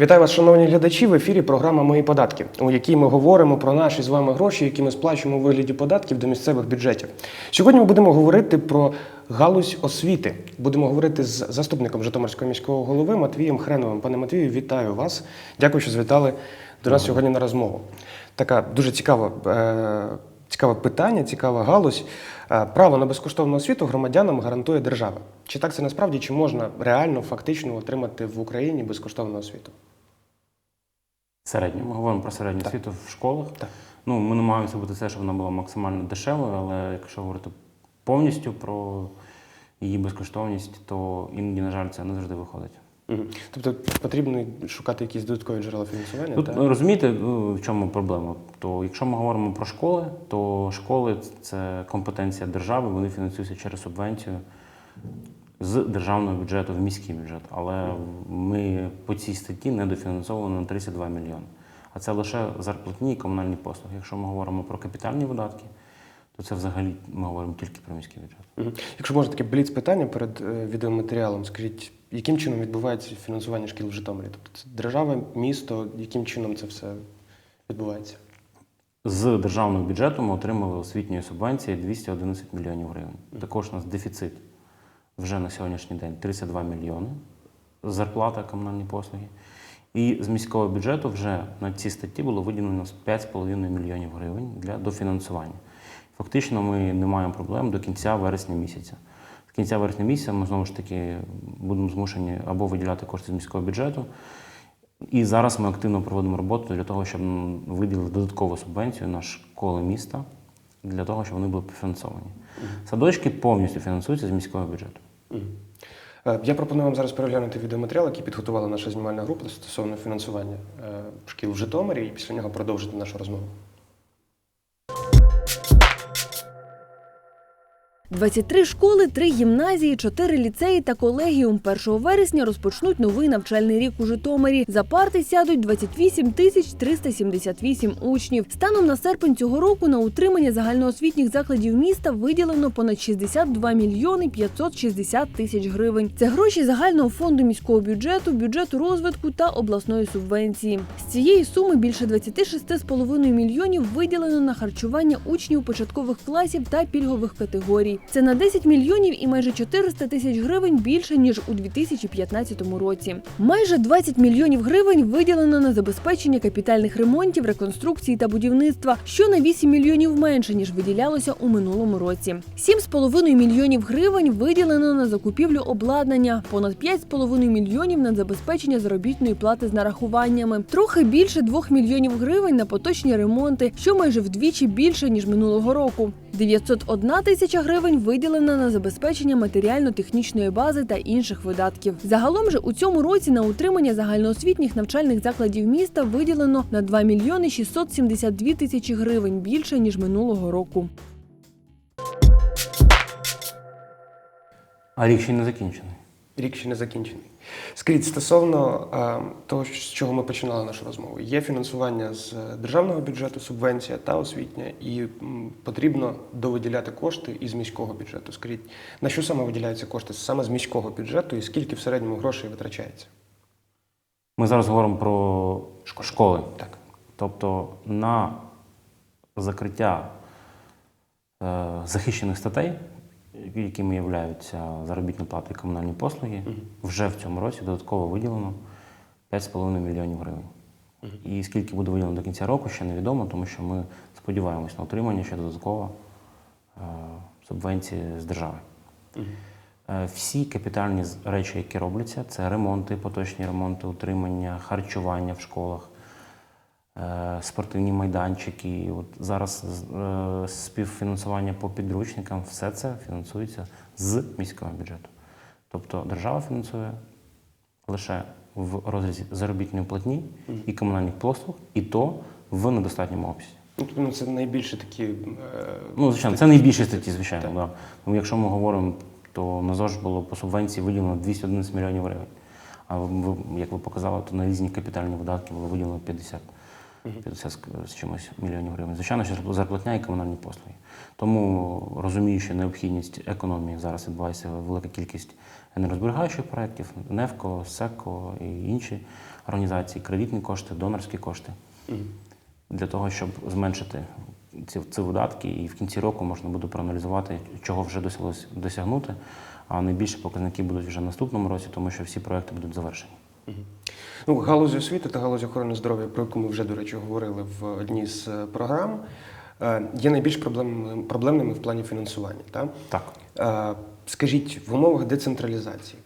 Вітаю вас, шановні глядачі. В ефірі програма Мої податки, у якій ми говоримо про наші з вами гроші, які ми сплачуємо у вигляді податків до місцевих бюджетів. Сьогодні ми будемо говорити про галузь освіти. Будемо говорити з заступником Житомирського міського голови Матвієм Хреновим. Пане Матвію, вітаю вас. Дякую, що завітали до нас сьогодні на розмову. Така дуже цікава. Е- Цікаве питання, цікава галузь. Е, Право на безкоштовну освіту громадянам гарантує держава. Чи так це насправді, чи можна реально, фактично отримати в Україні безкоштовну освіту? Середню. Ми говоримо про середню Так. освіту в школах. Так. Ну, ми намагаємося зробити все, щоб вона була максимально дешевою, але якщо говорити повністю про її безкоштовність, то іноді, на жаль, це не завжди виходить. Мгм. Тобто потрібно шукати якісь додаткові джерела фінансування? Тут так? розумієте, ну, в чому проблема? То якщо ми говоримо про школи, то школи це компетенція держави, вони фінансуються через субвенцію з державного бюджету в міський бюджет. Але ми по цій статті недофінансовано на 32 мільйони. А це лише зарплатні і комунальні послуги. Якщо ми говоримо про капітальні видатки, то це взагалі ми говоримо тільки про міський бюджет. Якщо можна таке бліц питання перед е, відеоматеріалом, скажіть, яким чином відбувається фінансування шкіл в Житомирі? Тобто це держава, місто, яким чином це все відбувається? З державного бюджету ми отримали освітньої субвенції 211 мільйонів гривень. Також у нас дефіцит вже на сьогоднішній день 32 мільйони зарплата комунальні послуги. І з міського бюджету вже на ці статті було виділено 5,5 мільйонів гривень для дофінансування. Фактично, ми не маємо проблем до кінця вересня місяця. З кінця вересня місяця ми знову ж таки будемо змушені або виділяти кошти з міського бюджету, і зараз ми активно проводимо роботу для того, щоб м, виділити додаткову субвенцію на школи міста, для того, щоб вони були профінансовані. Садочки повністю фінансуються з міського бюджету. Е, Я пропоную вам зараз переглянути відеоматеріал, який підготувала наша знімальна група стосовно фінансування е, шкіл в Житомирі, і після нього продовжити нашу розмову. 23 школи, 3 гімназії, 4 ліцеї та колегіум 1 вересня розпочнуть новий навчальний рік у Житомирі. За парти сядуть 28 тисяч 378 учнів. Станом на серпень цього року на утримання загальноосвітніх закладів міста виділено понад 62 мільйони 560 тисяч гривень. Це гроші загального фонду міського бюджету, бюджету розвитку та обласної субвенції. З цієї суми більше 26,5 мільйонів виділено на харчування учнів початкових класів та пільгових категорій. Це на 10 мільйонів і майже 400 тисяч гривень більше ніж у 2015 році. Майже 20 мільйонів гривень виділено на забезпечення капітальних ремонтів, реконструкції та будівництва, що на 8 мільйонів менше ніж виділялося у минулому році. 7,5 мільйонів гривень виділено на закупівлю обладнання, понад 5,5 мільйонів на забезпечення заробітної плати з нарахуваннями, трохи більше 2 мільйонів гривень на поточні ремонти, що майже вдвічі більше ніж минулого року. 901 тисяча гривень виділена на забезпечення матеріально-технічної бази та інших видатків. Загалом же у цьому році на утримання загальноосвітніх навчальних закладів міста виділено на 2 мільйони 672 тисячі гривень більше ніж минулого року. А рік ще не закінчений. Рік ще не закінчений. Скажіть, стосовно е, того, з чого ми починали нашу розмову, є фінансування з державного бюджету, субвенція та освітня, і м, потрібно довиділяти кошти із міського бюджету. Скажіть, на що саме виділяються кошти саме з міського бюджету і скільки в середньому грошей витрачається? Ми зараз говоримо про школи. Так. Тобто на закриття е, захищених статей, якими являються заробітні плати і комунальні послуги, вже в цьому році додатково виділено 5,5 мільйонів гривень. І скільки буде виділено до кінця року, ще невідомо, тому що ми сподіваємось на отримання ще додатково е, субвенції з держави. Е, Всі капітальні речі, які робляться, це ремонти, поточні ремонти, утримання, харчування в школах, спортивні майданчики. От зараз е, співфінансування по підручникам, все це фінансується з міського бюджету. Тобто держава фінансує лише в розрізі заробітної платні і комунальних послуг, і то в недостатньому обсязі. Ну, тобто, ну, це найбільше такі. е, Ну, звичайно, це найбільші статті, звичайно. Да. Тому якщо ми говоримо, то на ЗОЖ було по субвенції виділено 211 мільйонів гривень. А ви- як ви показали, то на різні капітальні видатки було виділено 50. 50 з- з чимось мільйонів гривень. Звичайно, що зарплатня і комунальні послуги. Тому розуміючи необхідність економії, зараз відбувається велика кількість енергозберігаючих проєктів, НЕВКО, СЕКО і інші організації, кредитні кошти, донорські кошти для того, щоб зменшити ці, ці видатки, і в кінці року можна буде проаналізувати, чого вже досяглось досягнути. А найбільші показники будуть вже в наступному році, тому що всі проекти будуть завершені. Ну, галузь освіти та галузь охорони здоров'я, про яку ми вже, до речі, говорили в одній з е, програм, е, є найбільш проблемними, проблемними в плані фінансування. Так? Так. Е, Скажіть, в умовах децентралізації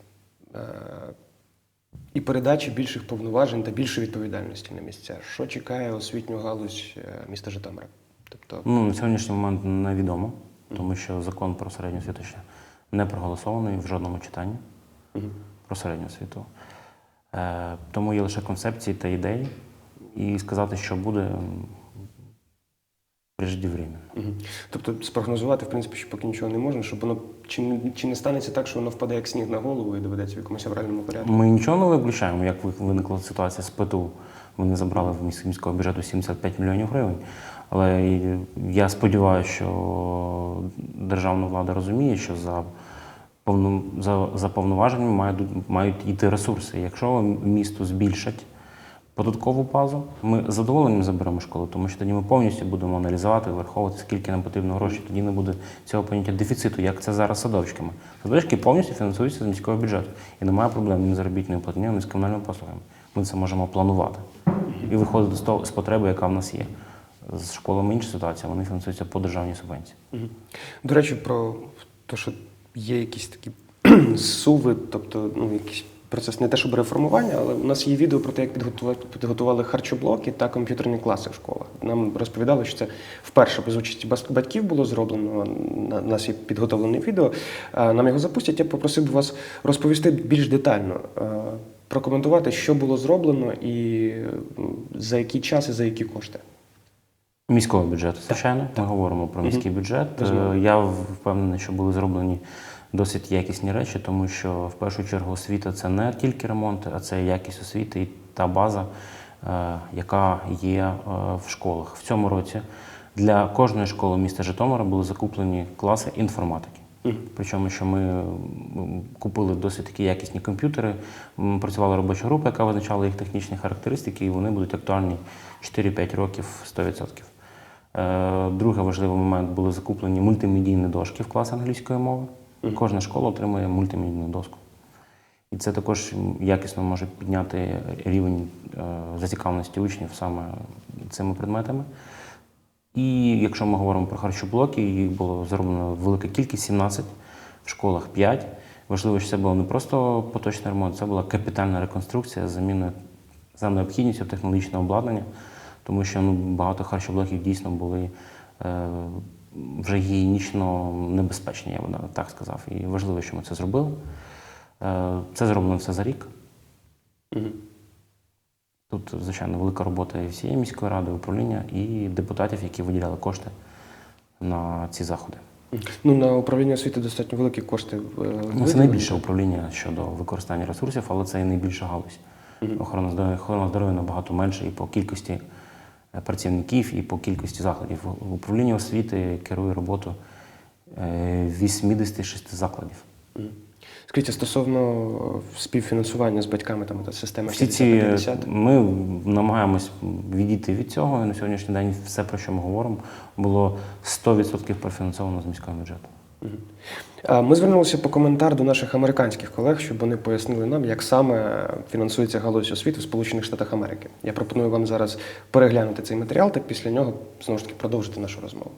і передачі більших повноважень та більшої відповідальності на місця, що чекає освітню галузь міста Житомира? Тобто, Ну, на сьогоднішній момент невідомо, тому що закон про середню освіту ще не проголосований в жодному читанні про середню освіту. Е, тому є лише концепції та ідеї, і сказати, що буде м, преждевременно. Тобто спрогнозувати, в принципі, що поки нічого не можна, щоб воно чи не, чи не станеться так, що воно впаде як сніг на голову і доведеться в якомусь авральному порядку. Ми нічого не виключаємо, як ви- виникла ситуація з ПТУ. Вони забрали в міс- міського бюджету 75 мільйонів гривень. Але я сподіваюся, що державна влада розуміє, що за, за, за повноваженнями мають, мають йти ресурси. Якщо місту збільшать податкову базу, ми задоволенням заберемо школу, тому що тоді ми повністю будемо аналізувати, враховувати, скільки нам потрібно грошей. Тоді не буде цього поняття дефіциту, як це зараз з садочками. Садочки повністю фінансуються з міського бюджету. І немає проблем ні з заробітною платнею, ні з комунальними послугами. Ми це можемо планувати і виходити з того з потреби, яка в нас є. З школами інша ситуація, вони фінансуються по державній субвенції. До речі, про те, що є якісь такі суви, тобто ну, якийсь процес не те, щоб реформування, але у нас є відео про те, як підготували харчоблоки та комп'ютерні класи в школах. Нам розповідали, що це вперше без участі батьків було зроблено. На- нас є підготовлене відео. Нам його запустять. Я попросив би вас розповісти більш детально, прокоментувати, що було зроблено і за який час і за які кошти. Міського бюджету, звичайно. Ми говоримо про міський бюджет. Е, Я впевнений, що були зроблені досить якісні речі, тому що в першу чергу освіта це не тільки ремонти, а це якість освіти і та база, е, яка є е, в школах. В цьому році для кожної школи міста Житомира були закуплені класи інформатики. Причому, що ми купили досить такі якісні комп'ютери, працювала робоча група, яка визначала їх технічні характеристики, і вони будуть актуальні 4-5 років 100%. Е, Другий важливий момент були закуплені мультимедійні дошки в клас англійської мови. Кожна школа отримує мультимедійну доску. І це також якісно може підняти рівень е, зацікавленості учнів саме цими предметами. І якщо ми говоримо про харчоблоки, їх було зроблено велика кількість 17, в школах 5. Важливо, що це було не просто поточний ремонт, це була капітальна реконструкція з заміною за необхідністю технологічного обладнання, тому що ну, багато харчоблоків дійсно були е, вже гігієнічно небезпечні, я б так сказав. І важливо, що ми це зробили. Е, це зроблено все за рік. Тут, звичайно, велика робота і всієї міської ради, управління і депутатів, які виділяли кошти на ці заходи. Ну, на управління освіти достатньо великі кошти. е, Ну, це найбільше управління щодо використання ресурсів, але це і найбільша галузь. Охорона здоров'я, охорона здоров'я набагато менше і по кількості працівників, і по кількості закладів. Управління освіти керує роботу е, 86 закладів. Скажіть, стосовно е, співфінансування з батьками там та системи Всі ці е, 50 ми намагаємось відійти від цього. І на сьогоднішній день все, про що ми говоримо, було 100% профінансовано з міського бюджету. Ми звернулися по коментар до наших американських колег, щоб вони пояснили нам, як саме фінансується галузь освіти в Сполучених Штатах Америки. Я пропоную вам зараз переглянути цей матеріал та після нього знову ж таки продовжити нашу розмову.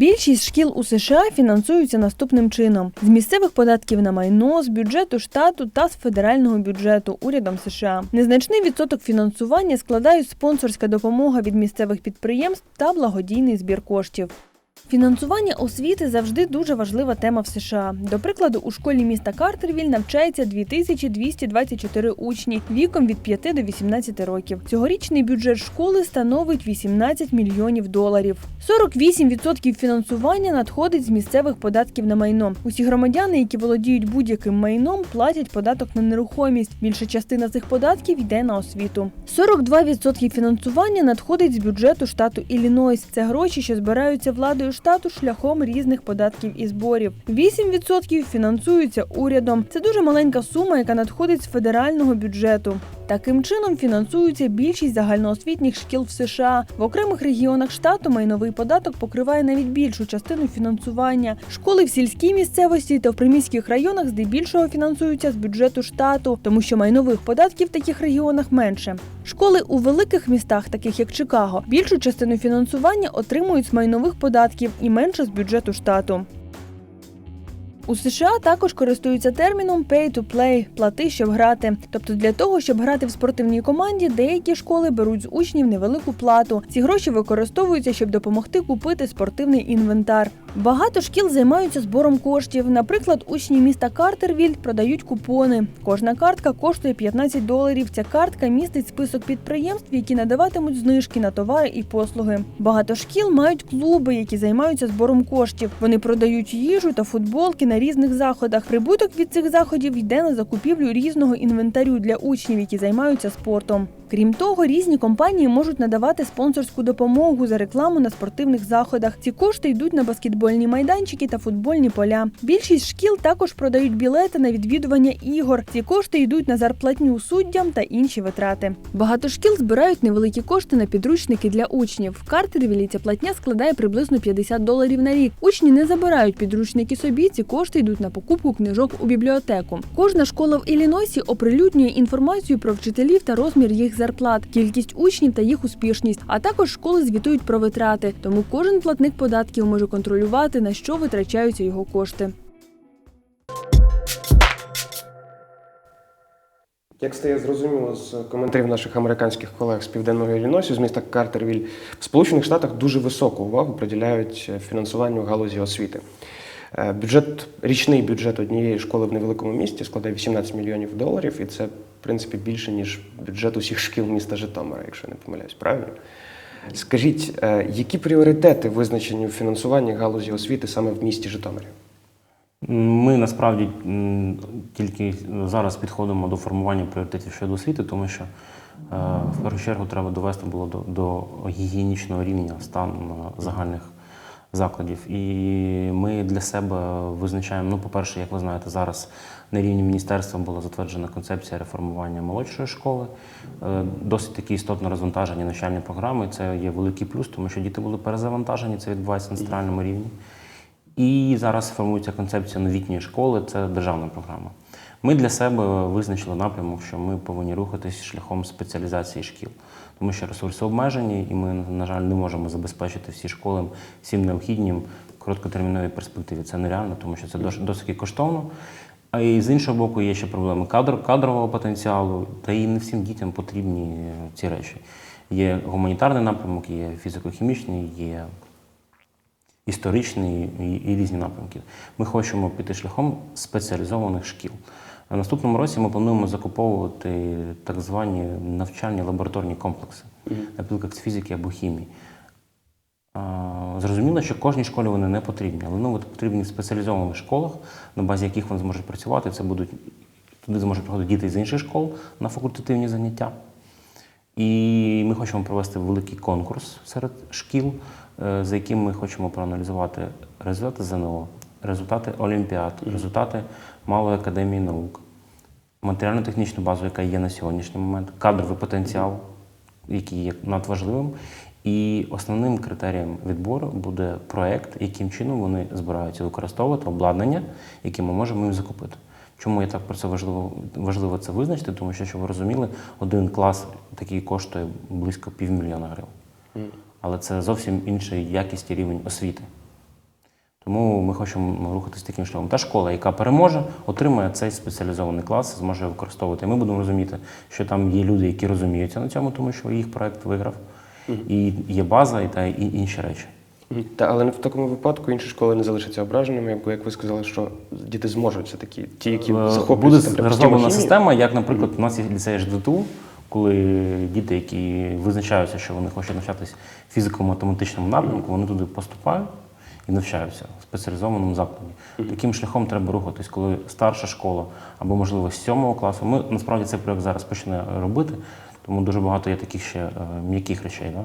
Більшість шкіл у США фінансуються наступним чином: з місцевих податків на майно, з бюджету штату та з федерального бюджету урядом США. Незначний відсоток фінансування складають спонсорська допомога від місцевих підприємств та благодійний збір коштів. Фінансування освіти завжди дуже важлива тема в США. До прикладу, у школі міста Картервіль навчається 2224 учні віком від 5 до 18 років. Цьогорічний бюджет школи становить 18 мільйонів доларів. 48% фінансування надходить з місцевих податків на майно. Усі громадяни, які володіють будь-яким майном, платять податок на нерухомість. Більша частина цих податків йде на освіту. 42% фінансування надходить з бюджету штату Іллінойс. Це гроші, що збираються владою штату шляхом різних податків і зборів. 8% фінансуються урядом. Це дуже маленька сума, яка надходить з федерального бюджету. Таким чином фінансується більшість загальноосвітніх шкіл в США. В окремих регіонах штату майновий податок покриває навіть більшу частину фінансування. Школи в сільській місцевості та в приміських районах здебільшого фінансуються з бюджету штату, тому що майнових податків в таких регіонах менше. Школи у великих містах, таких як Чикаго, більшу частину фінансування отримують з майнових податків і менше з бюджету штату. У США також користуються терміном pay to play – плати, щоб грати. Тобто для того, щоб грати в спортивній команді, деякі школи беруть з учнів невелику плату. Ці гроші використовуються, щоб допомогти купити спортивний інвентар. Багато шкіл займаються збором коштів. Наприклад, учні міста Картервіль продають купони. Кожна картка коштує 15 доларів. Ця картка містить список підприємств, які надаватимуть знижки на товари і послуги. Багато шкіл мають клуби, які займаються збором коштів. Вони продають їжу та футболки на різних заходах. Прибуток від цих заходів йде на закупівлю різного інвентарю для учнів, які займаються спортом. Крім того, різні компанії можуть надавати спонсорську допомогу за рекламу на спортивних заходах. Ці кошти йдуть на баскетбольні майданчики та футбольні поля. Більшість шкіл також продають білети на відвідування ігор. Ці кошти йдуть на зарплатню суддям та інші витрати. Багато шкіл збирають невеликі кошти на підручники для учнів. В Картервілі ця платня складає приблизно 50 доларів на рік. Учні не забирають підручники собі. Ці кошти йдуть на покупку книжок у бібліотеку. Кожна школа в Іллінойсі оприлюднює інформацію про вчителів та розмір їх зарплат, кількість учнів та їх успішність. А також школи звітують про витрати. Тому кожен платник податків може контролювати на що витрачаються його кошти. Як стає зрозуміло з коментарів наших американських колег з південного Іллінойсу, з міста Картервіль, в Сполучених Штатах дуже високу увагу приділяють фінансуванню галузі освіти. Е, Бюджет, річний бюджет однієї школи в невеликому місті складає 18 мільйонів доларів, і це, принципі, більше, ніж бюджет усіх шкіл міста Житомира, якщо я не помиляюсь, правильно? Скажіть, е, які пріоритети визначені у фінансуванні галузі освіти саме в місті Житомирі? Ми насправді тільки зараз підходимо до формування пріоритетів щодо освіти, тому що е, в першу чергу треба довести було до, до гігієнічного рівня стан загальних закладів. І ми для себе визначаємо, ну, по-перше, як ви знаєте, зараз на рівні міністерства була затверджена концепція реформування молодшої школи. Е, Досить такі істотно розвантажені навчальні програми. Це є великий плюс, тому що діти були перезавантажені, це відбувається на центральному рівні. І зараз формується концепція новітньої школи, це державна програма. Ми для себе визначили напрямок, що ми повинні рухатись шляхом спеціалізації шкіл, тому що ресурси обмежені, і ми, на жаль, не можемо забезпечити всі школи всім необхіднім в короткотерміновій перспективі. Це нереально, тому що це досить коштовно. А і з іншого боку, є ще проблеми кадр, кадрового потенціалу, та і не всім дітям потрібні ці речі. Є гуманітарний напрямок, є фізико-хімічний, є історичний і, і різні напрямки. Ми хочемо піти шляхом спеціалізованих шкіл. На наступному році ми плануємо закуповувати так звані навчальні лабораторні комплекси, наприклад, з фізики або хімії. Зрозуміло, що кожній школі вони не потрібні, але вони потрібні в спеціалізованих школах, на базі яких вони зможуть працювати. Це будуть туди зможуть приходити діти з інших школ на факультативні заняття. І ми хочемо провести великий конкурс серед шкіл, е, за яким ми хочемо проаналізувати результати ЗНО, результати Олімпіад, результати Малої академії наук, матеріально-технічну базу, яка є на сьогоднішній момент, кадровий потенціал, який є надважливим. І основним критерієм відбору буде проект, яким чином вони збираються використовувати обладнання, яке ми можемо їм закупити. Чому я так про це важливо, важливо це визначити? Тому що, щоб ви розуміли, один клас такий коштує близько півмільйона гривень. Але це зовсім інший якість і рівень освіти. Тому ми хочемо рухатись таким шляхом. Та школа, яка переможе, отримає цей спеціалізований клас, зможе його використовувати. І ми будемо розуміти, що там є люди, які розуміються на цьому, тому що їх проект виграв. І є база, і та і інші речі. Та, але в такому випадку інші школи не залишаться ображеними, як ви сказали, що діти зможуть все таки, ті, які Е, Буде там, розроблена система, як, наприклад, у нас є ліцей ЖДТУ, коли діти, які визначаються, що вони хочуть навчатись фізико-математичному напрямку, вони туди поступають і навчаються в спеціалізованому закладі. Таким шляхом треба рухатись, коли старша школа або, можливо, з сьомого класу. Ми насправді цей проєкт зараз почне робити, тому дуже багато є таких ще е, м'яких речей. Да?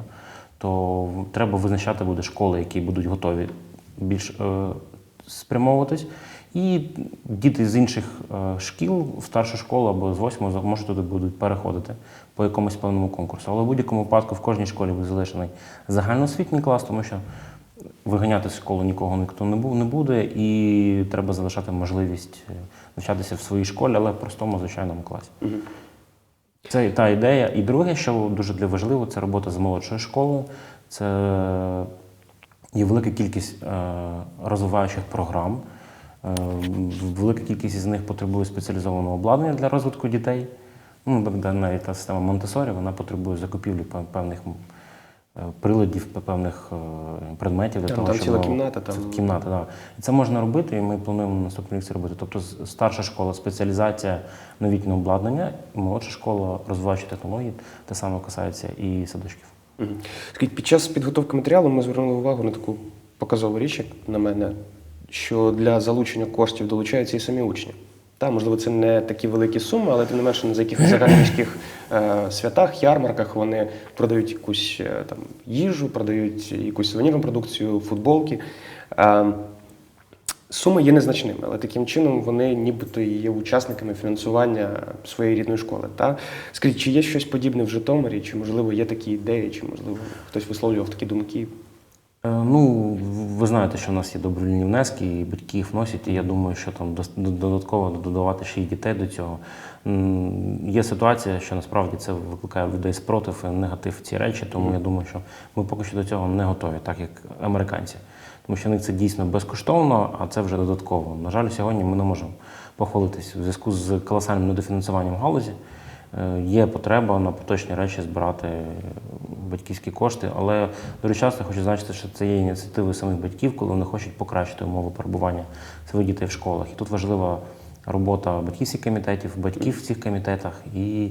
То треба визначати буде школи, які будуть готові більш е, спрямовуватись. І діти з інших е, шкіл в старшу школу або з восьмого можуть туди будуть переходити по якомусь певному конкурсу. Але в будь-якому випадку в кожній школі буде залишений загальноосвітній клас, тому що виганяти з школи нікого ніхто не бу- не буде, і треба залишати можливість е, навчатися в своїй школі, але в простому звичайному класі. Це та ідея. І друге, що дуже для важливо, це робота з молодшою школою. Це є велика кількість е, розвиваючих програм. Е, велика кількість із них потребує спеціалізованого обладнання для розвитку дітей. Ну, навіть та система Монтесорі вона потребує закупівлі певних приладів, певних е, предметів для Там- того, там щоб ціла кімната, там- кімната, да. І це можна робити, і ми плануємо на наступний рік це робити. Тобто, старша школа спеціалізація новітнє обладнання, молодша школа розвиваючі технології, те саме касається і садочків. Скажіть, під час підготовки матеріалу ми звернули увагу на таку показову річ, як на мене, що для залучення коштів долучаються і самі учні. Та, можливо, це не такі великі суми, але тим не менше на якихось загальноміських е, святах, ярмарках вони продають якусь е, там їжу, продають якусь сувенірну продукцію, футболки. Е, Суми є незначними, але таким чином вони нібито є учасниками фінансування своєї рідної школи. Та? Скажіть, чи є щось подібне в Житомирі, чи можливо є такі ідеї, чи можливо хтось висловлював такі думки? Е, Ну, ви знаєте, що в нас є добровільні внески, і батьки їх вносять, і я думаю, що там додатково додавати ще й дітей до цього. Є ситуація, що насправді це викликає в людей спротив і негатив ці речі, тому я думаю, що ми поки що до цього не готові, так як американці. Тому що в них це дійсно безкоштовно, а це вже додатково. На жаль, сьогодні ми не можемо похвалитись у зв'язку з колосальним недофінансуванням галузі. Е, Є потреба на поточні речі збирати батьківські кошти, але дуже часто хочу зазначити, що це є ініціативи самих батьків, коли вони хочуть покращити умови перебування своїх дітей в школах. І тут важлива робота батьківських комітетів, батьків в цих комітетах і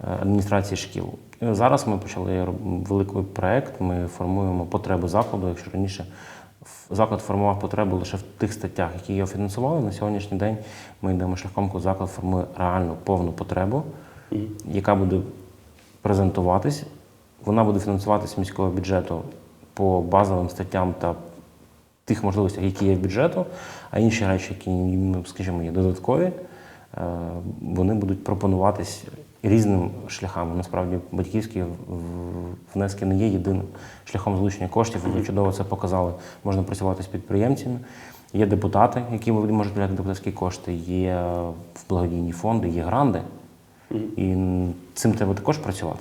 е, адміністрації шкіл. Зараз ми почали великий проект. Ми формуємо потреби закладу. Якщо раніше заклад формував потребу лише в тих статтях, які його фінансували, на сьогоднішній день ми йдемо шляхом, коли заклад формує реальну повну потребу, яка буде презентуватись. Вона буде фінансуватись з міського бюджету по базовим статтям та тих можливостях, які є в бюджету, а інші речі, які, скажімо, є додаткові, е, вони будуть пропонуватись різним шляхами. Насправді, батьківські внески не є єдиним шляхом залучення коштів. Ви чудово це показали. Можна працювати з підприємцями. Є депутати, які можуть виділяти депутатські кошти, є благодійні фонди, є гранди. І цим треба також працювати.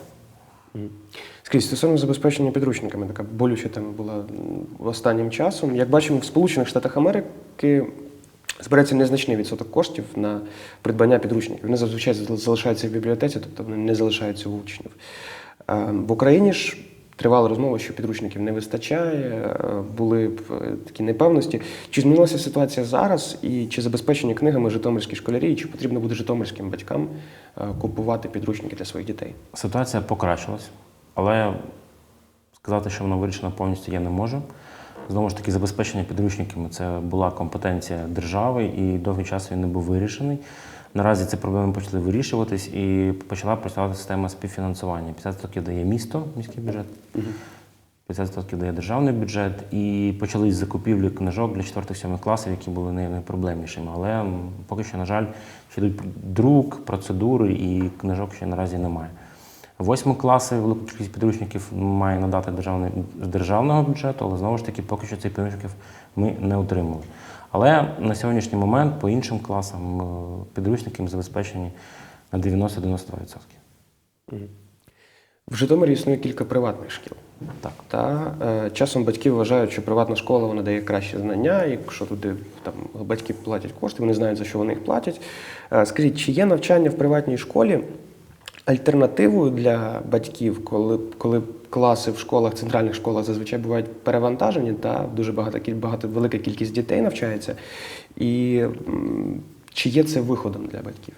Скажіть, стосовно забезпечення підручниками, така болюча тема була останнім часом. Як бачимо, в Сполучених Штатах Америки збирається незначний відсоток коштів на придбання підручників. Вони зазвичай залишаються в бібліотеці, тобто вони не залишаються у учнів. Е, В Україні ж тривала розмова, що підручників не вистачає, е, були е, такі непевності. Чи змінилася ситуація зараз, і чи забезпечені книгами житомирські школярі, і чи потрібно буде житомирським батькам е, купувати підручники для своїх дітей? Ситуація покращилась, але сказати, що вона вирішена повністю я не можу. Знову ж таки, забезпечення підручниками це була компетенція держави, і довгий час він не був вирішений. Наразі ці проблеми почали вирішуватись і почала працювати система співфінансування. 50% дає місто, міський бюджет, 50% дає державний бюджет, і почались закупівлі книжок для 4-7 класів, які були найпроблемнішими. Але поки що, на жаль, ще йдуть друк, процедури, і книжок ще наразі немає. Восьми класи велику кількість підручників має надати державний, з державного бюджету, але знову ж таки, поки що цих підручників ми не отримали. Але на сьогоднішній момент по іншим класам е, підручники забезпечені на 90-92%. В Житомирі існує кілька приватних шкіл. Так. Та е, часом батьки вважають, що приватна школа вона дає кращі знання. Якщо туди там батьки платять кошти, вони знають за що вони їх платять. Е, скажіть, чи є навчання в приватній школі Альтернативою для батьків, коли, коли класи в школах, центральних школах зазвичай бувають перевантажені, та дуже багато, багато велика кількість дітей навчається. І чи є це виходом для батьків?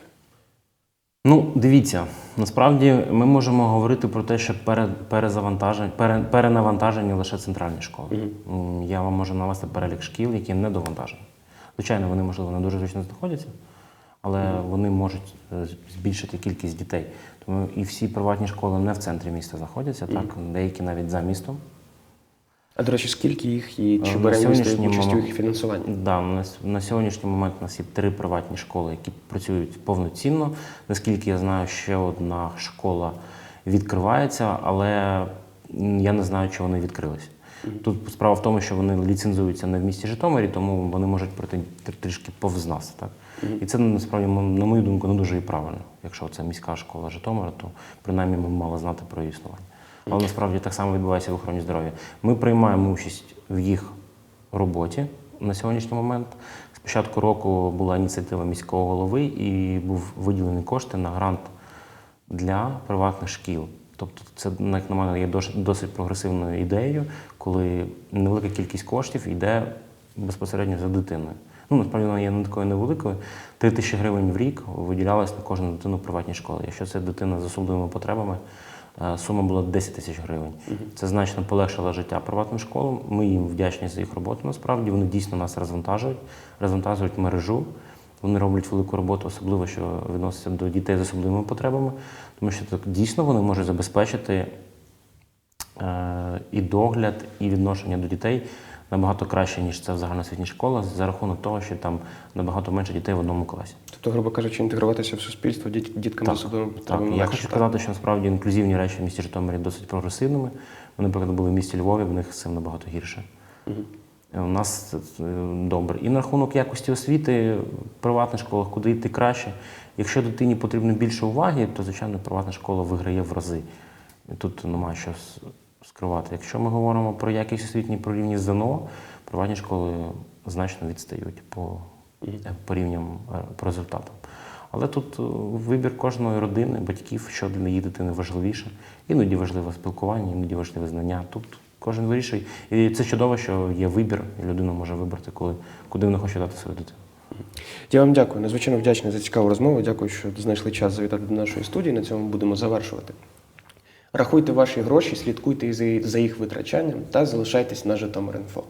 Ну, дивіться, насправді ми можемо говорити про те, що пере, перезавантажень, пере, перенавантажені лише центральні школи. М, Я вам можу навести перелік шкіл, які недовантажені. Звичайно, вони, можливо, не дуже зручно знаходяться, але вони можуть е, збільшити кількість дітей. І всі приватні школи не в центрі міста знаходяться, так, деякі навіть за містом. А до речі, скільки їх і чи Е, бере на місто участь у їх фінансуванні? Да, на, на сьогоднішній момент у нас є три приватні школи, які працюють повноцінно. Наскільки я знаю, ще одна школа відкривається, але я не знаю, чи вони відкрились. Тут справа в тому, що вони ліцензуються не в місті Житомирі, тому вони можуть пройти трішки повз нас. Так? І це насправді, на мою думку, не дуже і правильно. Якщо це міська школа Житомира, то принаймні ми мали знати про її існування. Але насправді так само відбувається в охороні здоров'я. Ми приймаємо участь в їх роботі на сьогоднішній момент. З початку року була ініціатива міського голови і був виділений кошти на грант для приватних шкіл. Тобто, це, як на мене, є досить, прогресивною ідеєю, коли невелика кількість коштів йде безпосередньо за дитиною. Ну, насправді вона є не такою невеликою. 3 тисячі гривень в рік виділялось на кожну дитину в приватній школі. Якщо це дитина з особливими потребами, е, сума була 10 тисяч гривень. Це значно полегшило життя приватним школам. Ми їм вдячні за їх роботу. Насправді вони дійсно нас розвантажують, розвантажують мережу. Вони роблять велику роботу, особливо що відноситься до дітей з особливими потребами, тому що так дійсно вони можуть забезпечити е, і догляд, і відношення до дітей набагато краще, ніж це в загальноосвітній школах, за рахунок того, що там набагато менше дітей в одному класі. Тобто, грубо кажучи, інтегруватися в суспільство діт- діткам з особливими Так, я хочу сказати, що насправді інклюзивні речі в місті Житомирі досить прогресивними. Ми, наприклад, були в місті Львові, в них з цим набагато гірше. У нас е, добре. І на рахунок якості освіти в приватних школах, куди йти краще. Якщо дитині потрібно більше уваги, то звичайно приватна школа виграє в рази. І тут немає що скривати. Якщо ми говоримо про якість освітній про рівні ЗНО, приватні школи значно відстають по, по рівням е, по результатам. Але тут е, вибір кожної родини, батьків, що для її дитини важливіше. Іноді важливе спілкування, іноді важливе знання. Тут кожен вирішує. І це чудово, що є вибір, і людина може вибрати, коли, куди вона хоче дати свою дитину. Я вам дякую. Надзвичайно вдячний за цікаву розмову. Дякую, що знайшли час завітати до нашої студії. На цьому будемо завершувати. Рахуйте ваші гроші, слідкуйте за- їх витрачанням та залишайтесь на Житомир.Інфо.